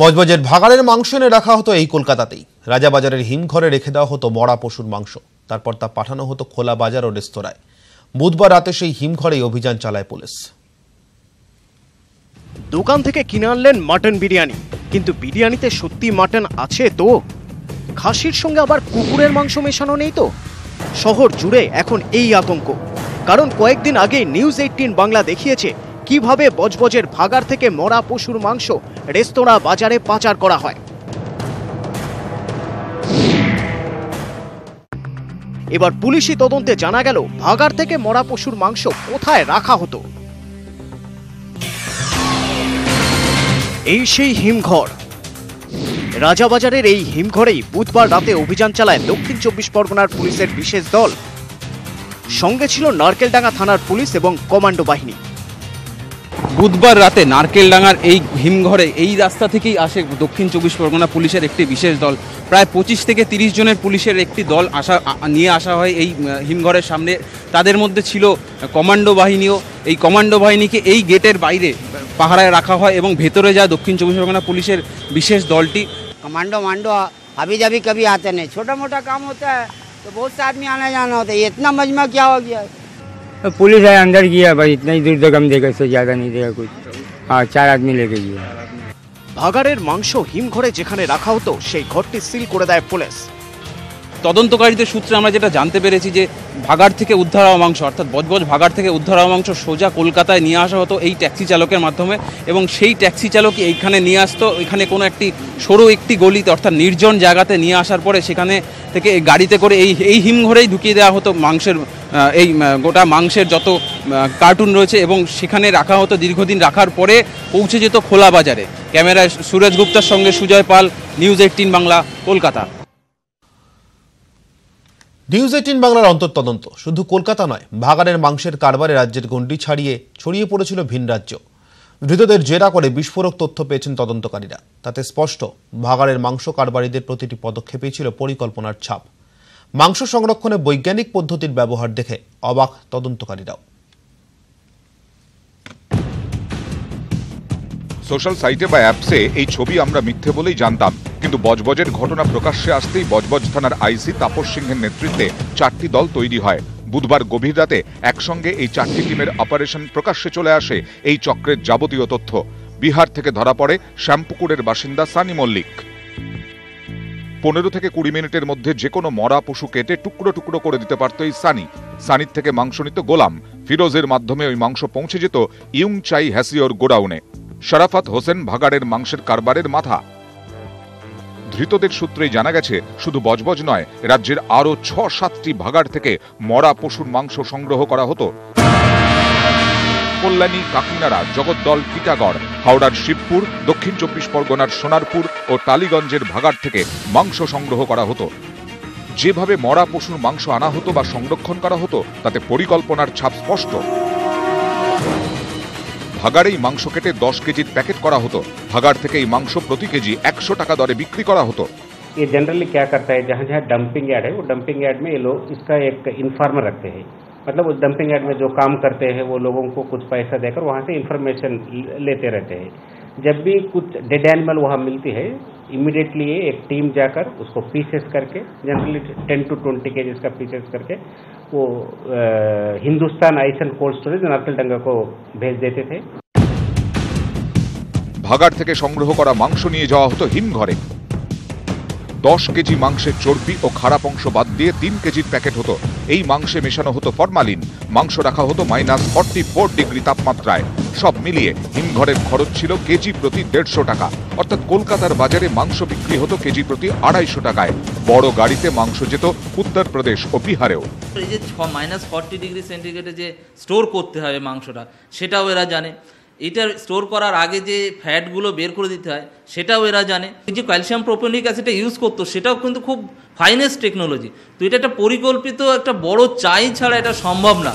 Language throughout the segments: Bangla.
মজবজের ভাগাড়ের মাংস এনে রাখা হতো এই কলকাতাতেই। রাজাবাজারের হিমঘরে রেখে দেওয়া হতো মরা পশুর মাংস। তারপর তা পাঠানো হতো খোলা বাজার ও রেস্তোরাঁয়। বুধবার রাতে সেই হিমঘরেই অভিযান চালায় পুলিশ। দোকান থেকে কিনে আনলেন মাটন বিরিয়ানি। কিন্তু বিরিয়ানিতে সত্যি মাটন আছে তো? খাসির সঙ্গে আবার কুকুরের মাংস মেশানো নেই তো? শহর জুড়ে এখন এই আতঙ্ক। কারণ কয়েকদিন আগে নিউজ এইটিন বাংলা দেখিয়েছে, কীভাবে বজবজের ভাগার থেকে মরা পশুর মাংস রেস্তোরাঁ বাজারে পাচার করা হয়। এবার পুলিশি তদন্তে জানা গেল ভাগার থেকে মরা পশুর মাংস কোথায় রাখা হতো। এই সেই হিমঘর। রাজাবাজারের এই হিমঘরেই বুধবার রাতে অভিযান চালায় দক্ষিণ চব্বিশ পরগনার পুলিশের বিশেষ দল। সঙ্গে ছিল নারকেলডাঙ্গা থানার পুলিশ এবং কমান্ডো বাহিনী। বুধবার রাতে নারকেলডাঙ্গার এই হিমঘরে এই রাস্তা থেকেই আসে দক্ষিণ চব্বিশ পরগনা পুলিশের একটি বিশেষ দল প্রায় পঁচিশ থেকে তিরিশ জনের পুলিশের একটি দল আসা আ- নিয়ে আসা হয় এই আহ, হিমঘরের সামনে তাদের মধ্যে ছিল কমান্ডো বাহিনীও এই কমান্ডো বাহিনীকে এই গেটের বাইরে পাহারায় রাখা হয় এবং ভেতরে যায় দক্ষিণ চব্বিশ পরগনা পুলিশের বিশেষ দলটি कमांडो मांडो अभी जभी कभी आते नहीं छोटा मोटा काम होता है तो बहुत से आदमी आना जाना होता है ये इतना मजमा क्या हो गया है तो पुलिस है अंदर किया भाई इतना ही दूर तक हम देगा इससे ज़्यादा नहीं देगा कुछ हाँ चार आदमी लेके गया ভাগাড়ের মাংস হিমঘরে যেখানে রাখা হতো সেই ঘরটি সিল করে দেয় পুলিশ তদন্তকারীদের সূত্রে আমরা যেটা জানতে পেরেছি যে ভাগাড় থেকে উদ্ধার হওয়া মাংস, অর্থাৎ বজবজ ভাগাড় থেকে উদ্ধার হওয়া মাংস সোজা কলকাতায় নিয়ে আসা হতো এই ট্যাক্সি চালকের মাধ্যমে এবং সেই ট্যাক্সি চালক এইখানে নিয়ে আসতো। এখানে কোনো একটি সরু একটি গলিতে, অর্থাৎ নির্জন জায়গাতে নিয়ে আসার পরে সেখানে থেকে গাড়িতে করে এই এই হিমঘরেই ঢুকিয়ে দেওয়া হতো মাংসের এই গোটা মাংসের যত কার্টুন রয়েছে এবং সেখানে রাখা হতো দীর্ঘদিন রাখার পরে পৌঁছে যেত খোলা বাজারে। ক্যামেরায় সুরজ গুপ্তার সঙ্গে Sujoy Pal, news eighteen Bangla, Kolkata. News eighteen বাংলার অন্তর্তদন্ত। শুধু কলকাতা নয়, বাগানের মাংসের কারবারে রাজ্যের গণ্ডি ছাড়িয়ে ছড়িয়ে পড়েছিল ভিন রাজ্য। ধৃতদের জেরা করে বিস্ফোরক তথ্য পেয়েছেন তদন্তকারীরা। তাতে স্পষ্ট ভাগাড়ের মাংস কারবারিদের প্রতিটি পদক্ষেপেই ছিল পরিকল্পনার ছাপ। মাংস সংরক্ষণে বৈজ্ঞানিক পদ্ধতির ব্যবহার দেখে অবাক তদন্তকারীরাও। সোশ্যাল সাইটে বা অ্যাপসে এই ছবি আমরা মিথ্যে বলেই জানতাম। কিন্তু বজবজের ঘটনা প্রকাশ্যে আসতেই বজবজ থানার আইসি তাপস সিংহের নেতৃত্বে চারটি দল তৈরি হয়। বুধবার গভীর রাতে একসঙ্গে এই চারটি টিমের অপারেশন প্রকাশ্যে চলে আসে এই চক্রের যাবতীয় তথ্য। বিহার থেকে ধরা পড়ে শ্যামপুকুরের বাসিন্দা সানি মল্লিক। পনেরো থেকে কুড়ি মিনিটের মধ্যে যে কোনো মরা পশু কেটে টুকরো টুকরো করে দিতে পারত এই সানি। সানির থেকে মাংস নিত গোলাম। ফিরোজের মাধ্যমে ওই মাংস পৌঁছে যেত ইউং চাই হ্যাসিওর গোডাউনে। শরাফাত হোসেন ভাগাড়ের মাংসের কারবারের মাথা। ধৃতদের সূত্রেই জানা গেছে, শুধু বজবজ নয়, রাজ্যের আরও ছ সাতটি ভাগাড় থেকে মরা পশুর মাংস সংগ্রহ করা হতো। কল্যাণী, কাকিনাড়া, জগদ্দল টিটাগড় হাওড়ার শিবপুর, দক্ষিণ চব্বিশ পরগনার সোনারপুর ও টালিগঞ্জের ভাগাড় থেকে মাংস সংগ্রহ করা হতো। যেভাবে মরা পশুর মাংস আনা হতো বা সংরক্ষণ করা হতো, তাতে পরিকল্পনার ছাপ স্পষ্ট। ভাগাড়েই মাংস কেটে দশ কেজির প্যাকেট করা হতো ভাগাড় থেকে এই মাংস প্রতি কেজি একশো টাকা দরে বিক্রি করা হতো ये जनरली क्या करता है जहाँ जहाँ डंपिंग यार्ड है वो डंपिंग यार्ड में ये लोग इसका एक इन्फॉर्मर रखते हैं मतलब उस डंपिंग यार्ड में जो काम करते हैं वो लोगों को कुछ पैसा देकर वहाँ से इन्फॉर्मेशन लेते रहते हैं जब भी कुछ डेड एनिमल वहाँ मिलती है इमीडिएटली ये एक टीम जाकर उसको पीसेस करके जनरली टेन टू ट्वेंटी के का पीसेस करके वो अ, हिंदुस्तान आइसन कोल्ड स्टोरेज नारकलडंगा को भेज देते थे ভাগাড় থেকে সংগ্রহ করা মাংস নিয়ে যাওয়া হতো হিমঘরে দশ কেজি মাংসের চর্বি ও খারাপ অংশ বাদ দিয়ে তিন কেজির প্যাকেট হতো এই মাংসে মেশানো হতো ফরমালিন মাংস রাখা হতো মাইনাস ফর্টি ফোর ডিগ্রি তাপমাত্রায় সব মিলিয়ে হিমঘরের খরচ ছিল কেজি প্রতি দেড়শো টাকা। অর্থাৎ কলকাতার বাজারে মাংস বিক্রি হতো কেজি প্রতি আড়াইশো টাকায়। বড় গাড়িতে মাংস যেত উত্তরপ্রদেশ ও বিহারেও। এই যে মাইনাস ফর্টি ডিগ্রি সেন্টিগ্রেডে যে স্টোর করতে হবে মাংসটা, সেটাও এরা জানে। এটা স্টোর করার আগে যে ফ্যাটগুলো বের করে দিতে হয়, সেটাও এরা জানে। যে ক্যালসিয়াম প্রোপেনিক অ্যাসিডটা ইউজ করতো, সেটাও কিন্তু খুব ফাইনেস্ট টেকনোলজি তো এটা একটা পরিকল্পিত একটা বড় চাই ছাড়া এটা সম্ভব না।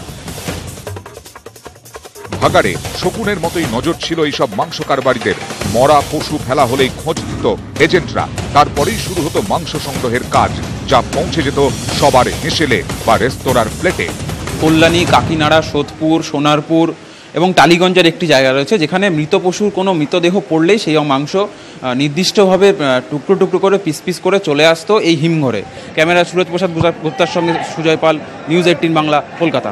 ভাগাড়ে শকুনের মতোই নজর ছিল এইসব মাংস কারবারিদের। মরা পশু ফেলা হলেই খোঁজ দিত এজেন্টরা। তারপরেই শুরু হতো মাংস সংগ্রহের কাজ, যা পৌঁছে যেত সবার হেসেলে বা রেস্তোরাঁর প্লেটে। কল্যাণী, কাকিনাড়া, সোদপুর, সোনারপুর এবং টালিগঞ্জের একটি জায়গা রয়েছে, যেখানে মৃত পশুর কোনো মৃতদেহ পড়লেই সেই মাংস নির্দিষ্টভাবে টুকরো টুকরো করে, পিস পিস করে চলে আসতো এই হিমঘরে। ক্যামেরা সুরজ প্রসাদ গুপ্তার সঙ্গে সুজয় পাল, নিউজ এইটিন বাংলা, কলকাতা।